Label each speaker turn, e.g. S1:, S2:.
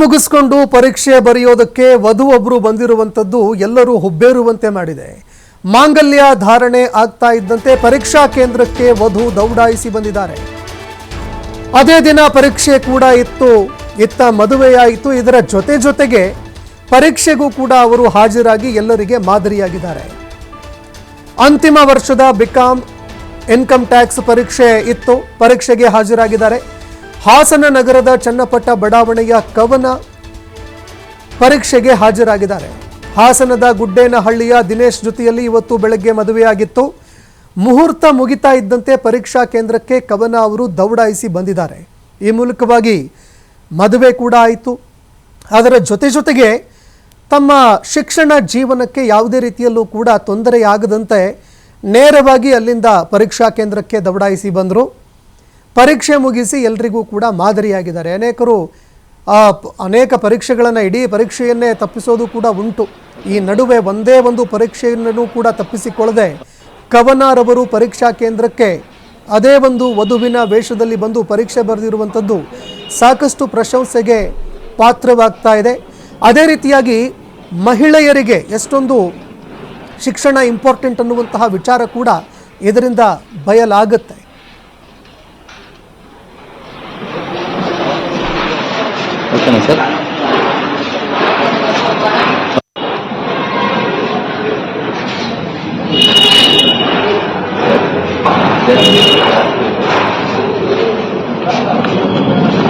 S1: ಮುಗಿಸ್ಕೊಂಡು ಪರೀಕ್ಷೆ ಬರೆಯೋದಕ್ಕೆ ವಧು ಒಬ್ರು ಬಂದಿರುವಂಥದ್ದು ಎಲ್ಲರೂ ಹುಬ್ಬೇರುವಂತೆ ಮಾಡಿದೆ. ಮಾಂಗಲ್ಯ ಧಾರಣೆ ಆಗ್ತಾ ಇದ್ದಂತೆ ಪರೀಕ್ಷಾ ಕೇಂದ್ರಕ್ಕೆ ವಧು ದೌಡಾಯಿಸಿ ಬಂದಿದ್ದಾರೆ. ಅದೇ ದಿನ ಪರೀಕ್ಷೆ ಕೂಡ ಇತ್ತು, ಇತ್ತ ಮದುವೆಯಾಯಿತು. ಇದರ ಜೊತೆ ಜೊತೆಗೆ ಪರೀಕ್ಷೆಗೂ ಕೂಡ ಅವರು ಹಾಜರಾಗಿ ಎಲ್ಲರಿಗೆ ಮಾದರಿಯಾಗಿದ್ದಾರೆ. ಅಂತಿಮ ವರ್ಷದ ಬಿಕಾಂ ಇನ್ಕಮ್ ಟ್ಯಾಕ್ಸ್ ಪರೀಕ್ಷೆ ಇತ್ತು, ಪರೀಕ್ಷೆಗೆ ಹಾಜರಾಗಿದ್ದಾರೆ. ಹಾಸನ ನಗರದ ಚನ್ನಪಟ್ಟ ಬಡಾವಣೆಯ ಕವನ ಪರೀಕ್ಷೆಗೆ ಹಾಜರಾಗಿದ್ದಾರೆ. ಹಾಸನದ ಗುಡ್ಡೇನಹಳ್ಳಿಯ ದಿನೇಶ್ ಜೊತೆಯಲ್ಲಿ ಇವತ್ತು ಬೆಳಗ್ಗೆ ಮದುವೆಯಾಗಿತ್ತು. ಮುಹೂರ್ತ ಮುಗಿತಾ ಇದ್ದಂತೆ ಪರೀಕ್ಷಾ ಕೇಂದ್ರಕ್ಕೆ ಕವನ ಅವರು ದೌಡಾಯಿಸಿ ಬಂದಿದ್ದಾರೆ. ಈ ಮೂಲಕವಾಗಿ ಮದುವೆ ಕೂಡ ಆಯಿತು. ಅದರ ಜೊತೆ ಜೊತೆಗೆ ತಮ್ಮ ಶಿಕ್ಷಣ ಜೀವನಕ್ಕೆ ಯಾವುದೇ ರೀತಿಯಲ್ಲೂ ಕೂಡ ತೊಂದರೆಯಾಗದಂತೆ ನೇರವಾಗಿ ಅಲ್ಲಿಂದ ಪರೀಕ್ಷಾ ಕೇಂದ್ರಕ್ಕೆ ದೌಡಾಯಿಸಿ ಬಂದರು. ಪರೀಕ್ಷೆ ಮುಗಿಸಿ ಎಲ್ರಿಗೂ ಕೂಡ ಮಾದರಿಯಾಗಿದ್ದಾರೆ. ಅನೇಕರು ಅನೇಕ ಪರೀಕ್ಷೆಗಳನ್ನು ಇಡೀ ಪರೀಕ್ಷೆಯನ್ನೇ ತಪ್ಪಿಸೋದು ಕೂಡ ಉಂಟು. ಈ ನಡುವೆ ಒಂದೇ ಒಂದು ಪರೀಕ್ಷೆಯನ್ನು ಕೂಡ ತಪ್ಪಿಸಿಕೊಳ್ಳದೆ ಕವನಾರವರು ಪರೀಕ್ಷಾ ಕೇಂದ್ರಕ್ಕೆ ಅದೇ ಒಂದು ವಧುವಿನ ವೇಷದಲ್ಲಿ ಬಂದು ಪರೀಕ್ಷೆ ಬರೆದಿರುವಂಥದ್ದು ಸಾಕಷ್ಟು ಪ್ರಶಂಸೆಗೆ ಪಾತ್ರವಾಗ್ತಾ ಇದೆ. ಅದೇ ರೀತಿಯಾಗಿ ಮಹಿಳೆಯರಿಗೆ ಎಷ್ಟೊಂದು ಶಿಕ್ಷಣ ಇಂಪಾರ್ಟೆಂಟ್ ಅನ್ನುವಂತಹ ವಿಚಾರ ಕೂಡ ಇದರಿಂದ ಬಯಲಾಗುತ್ತೆ.
S2: ఓకేనా Thank you.